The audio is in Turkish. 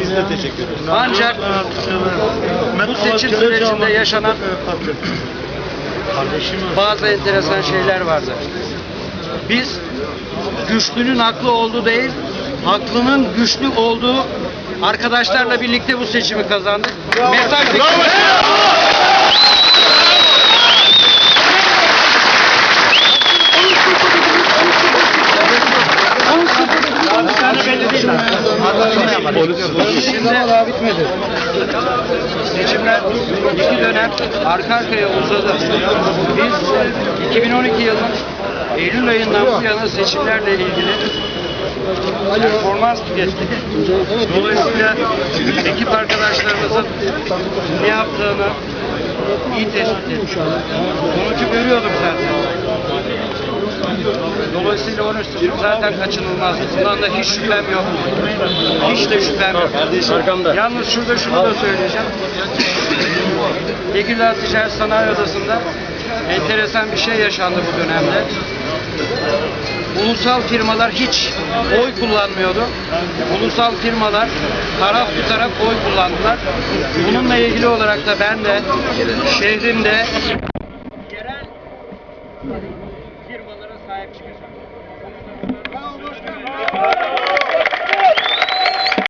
Biz de teşekkür ederiz. Ancak bu seçim sürecinde yaşanan bazı enteresan şeyler vardı. Biz güçlünün haklı olduğu değil, haklının güçlü olduğu arkadaşlarla birlikte bu seçimi kazandık. Mesaj Şimdi seçimler iki dönem arka arkaya uzadı. Biz 2012 yılının Eylül ayından bu yana seçimlerle ilgili performans tükettik. Dolayısıyla ekip arkadaşlarımızın ne yaptığını iyi tespit ettik. Sonucu görüyordum zaten. Dolayısıyla 13 seçim zaten kaçınılmaz. Bundan da hiç şüphem yok. Hiç de şüphem yok. Yalnız şurada şunu da söyleyeceğim. Tekirdağ Ticaret Sanayi Odası'nda enteresan bir şey yaşandı bu dönemde. Ulusal firmalar hiç oy kullanmıyordu. Ulusal firmalar taraf tutarak oy kullandılar. Bununla ilgili olarak da ben de şehrimde yerel firmalara sahip çıkacağım.